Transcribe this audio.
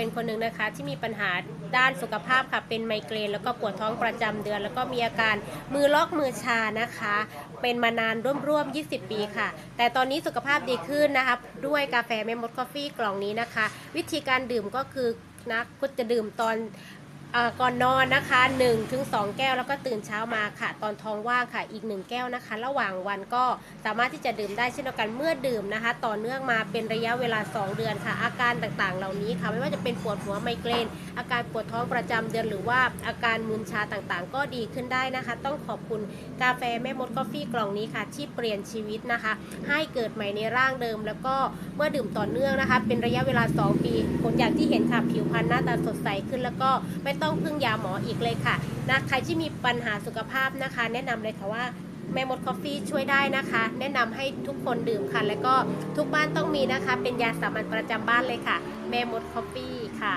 เป็นคนหนึ่งนะคะที่มีปัญหาด้านสุขภาพค่ะ เป็นไมเกรน แล้วก็ปวดท้องประจำเดือน แล้วก็มีอาการมือล็อกมือชานะคะ เป็นมานานร่วมๆ 20 ปีค่ะ แต่ตอนนี้สุขภาพดีขึ้นนะคะ ด้วยกาแฟเมมดคอฟฟี่กล่องนี้นะคะ วิธีการดื่มก็คือนะก็จะดื่มตอน ก่อนนอนนะคะ1ถึง2แก้วแล้วก็ตื่นเช้ามาค่ะ ตอนท้องว่างค่ะอีก 1 แก้วนะคะ ระหว่างวันก็สามารถที่จะดื่มได้เช่นเดียวกันเมื่อดื่มนะคะ ต่อเนื่องมาเป็นระยะเวลา 2 เดือนค่ะ อาการต่างๆ เหล่านี้ค่ะ ไม่ว่าจะเป็นปวดหัวไมเกรนอาการปวดท้องประจำเดือนหรือว่าอาการมึนชาต่างๆ ก็ดีขึ้นได้นะคะ ต้องขอบคุณกาแฟแม่มดกาแฟกล่องนี้ค่ะ ที่เปลี่ยนชีวิตนะคะ ให้เกิดใหม่ในร่างเดิม แล้วก็เมื่อดื่มต่อเนื่องนะคะ เป็นระยะเวลา 2 ปีผลอย่างที่เห็นค่ะผิวพรรณหน้าตาสดใสขึ้นแล้วก็ไม่ต้องพึ่งยาหมออีกเลยค่ะนะใครที่มีปัญหาสุขภาพนะคะ แนะนำเลยค่ะว่าแม่มดคอฟฟี่ช่วยได้นะคะ แนะนำให้ทุกคนดื่มค่ะ แล้วก็ทุกบ้านต้องมีนะคะ เป็นยาสามัญประจำบ้านเลยค่ะ แม่มดคอฟฟี่ค่ะ